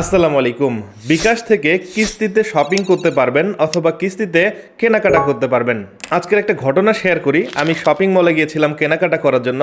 আসসালামু আলাইকুম। বিকাশ থেকে কিস্তিতে শপিং করতে পারবেন অথবা কিস্তিতে কেনাকাটা করতে পারবেন। আজকের একটা ঘটনা শেয়ার করি। আমি শপিং মলে গিয়েছিলাম কেনাকাটা করার জন্য।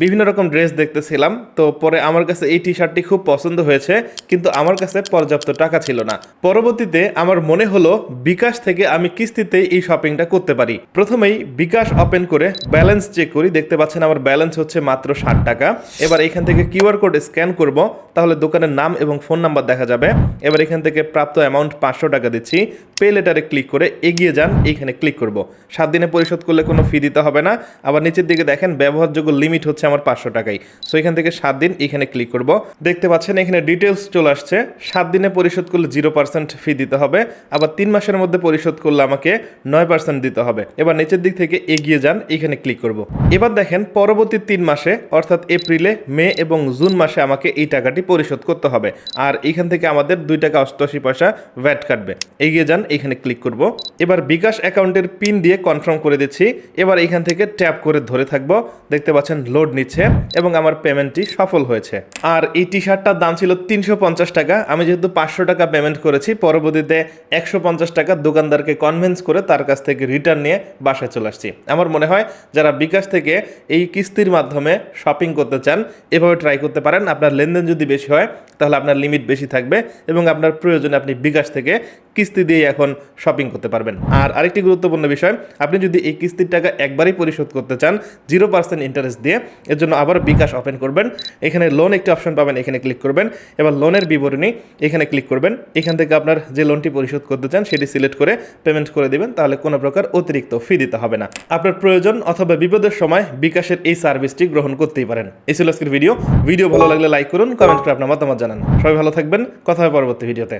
বিভিন্ন রকম ড্রেস দেখতেছিলাম। তো পরে আমার কাছে এই টি শার্টটি খুব পছন্দ হয়েছে, কিন্তু আমার কাছে পর্যাপ্ত টাকা ছিল না। পরবর্তীতে আমার মনে হলো, বিকাশ থেকে আমি কিস্তিতে এই শপিংটা করতে পারি। প্রথমেই বিকাশ ওপেন করে ব্যালেন্স চেক করি। দেখতে পাচ্ছেন আমার ব্যালেন্স হচ্ছে মাত্র ষাট টাকা। এবার এখান থেকে কিউআর কোড স্ক্যান করব। তাহলে দোকানের নাম এবং ফোন নাম্বার দেখা যাবে। এবার এখান থেকে প্রাপ্ত অ্যামাউন্ট পাঁচশো টাকা দিচ্ছি। পে লেটারে ক্লিক করে এগিয়ে যান, এইখানে ক্লিক করব। সাত দিনে পরিশোধ করলে কোনো ফি দিতে হবে না। আবার নিচের দিকে দেখেন, ব্যবহারযোগ্য লিমিট হচ্ছে আমার পাঁচশো টাকাই। সো এখান থেকে সাত দিন এখানে ক্লিক করব। দেখতে পাচ্ছেন, এখানে ডিটেলস চলে আসছে। সাত দিনে পরিশোধ করলে জিরো পার্সেন্ট ফি দিতে হবে। আবার তিন মাসের মধ্যে পরিশোধ করলে আমাকে নয় পার্সেন্ট দিতে হবে। এবার নিচের দিক থেকে এগিয়ে যান, এখানে ক্লিক করব। এবার দেখেন, পরবর্তী তিন মাসে, অর্থাৎ এপ্রিলে, মে এবং জুন মাসে আমাকে এই টাকাটি পরিশোধ করতে হবে। আর এখান থেকে আমাদের দুই টাকা অষ্টআশি পয়সা ভ্যাট কাটবে। এগিয়ে যান, এখানে ক্লিক করব। এবার বিকাশ অ্যাকাউন্টের পিন দিয়ে কনফার্ম করে দিচ্ছি। এবার এখান থেকে ট্যাপ করে ধরে থাকব। দেখতে পাচ্ছেন লোড নিচ্ছে এবং আমার পেমেন্টটি সফল হয়েছে। আর এই টি শার্টটার দাম ছিল তিনশো পঞ্চাশ টাকা। আমি যেহেতু পাঁচশো টাকা পেমেন্ট করেছি, পরবর্তীতে একশো পঞ্চাশ টাকা দোকানদারকে কনভিন্স করে তার কাছ থেকে রিটার্ন নিয়ে বাসায় চলে আসছি। আমার মনে হয় যারা বিকাশ থেকে এই কিস্তির মাধ্যমে শপিং করতে চান, এভাবে ট্রাই করতে পারেন। আপনার লেনদেন যদি বেশি হয়, তাহলে আপনার লিমিট বেশি থাকবে এবং আপনার প্রয়োজনে আপনি বিকাশ থেকে কিস্তি দিয়ে এখন শপিং করতে পারবেন। আর আরেকটি গুরুত্বপূর্ণ বিষয়, আপনি যদি এই কিস্তির টাকা একবারই পরিশোধ করতে চান জিরো পার্সেন্ট ইন্টারেস্ট দিয়ে, এর জন্য আবার বিকাশ ওপেন করবেন। এখানে লোন একটি অপশন পাবেন, এখানে ক্লিক করবেন। এবার লোনের বিবরণী, এখানে ক্লিক করবেন। এখান থেকে আপনার যে লোনটি পরিশোধ করতে চান, সেটি সিলেক্ট করে পেমেন্ট করে দিবেন। তাহলে কোনো প্রকার অতিরিক্ত ফি দিতে হবে না। আপনার প্রয়োজন অথবা বিপদের সময় বিকাশের এই সার্ভিসটি গ্রহণ করতেই পারেন। এই ছিল আজকের ভিডিও ভিডিও ভালো লাগলে লাইক করুন কমেন্ট করে আপনার মতামত জানান। সবাই ভালো থাকবেন। কথা হবে পরবর্তী ভিডিওতে।